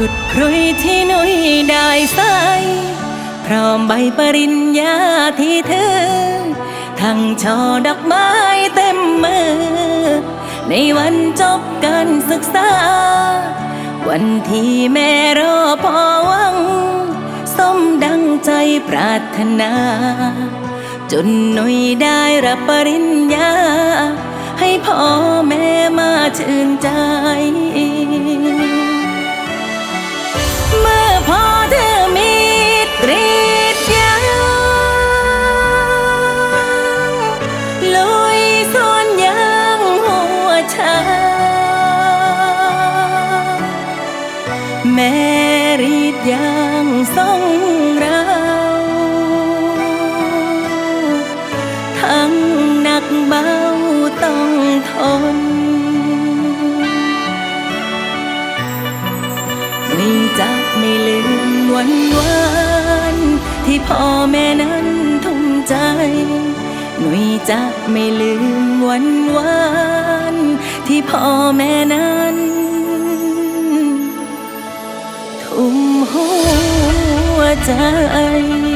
จุดครุยที่หนุยได้ใส่พร้อมใบปริญญาที่เธอ ทั้งช่อดอกไม้เต็มมือ ในวันจบการศึกษา วันที่แม่รอพอหวังสมดังใจปรารถนา จนหนุยได้รับปริญญา ให้พ่อแม่ แม่รีดยางส่งเราทั้งหนักเบาต้องทน ไม่จะไม่ลืมวันวานที่พ่อแม่นั้นทุ่มใจ หนุ่ยจะไม่ลืมวันวานที่พ่อแม่นั้น ใจ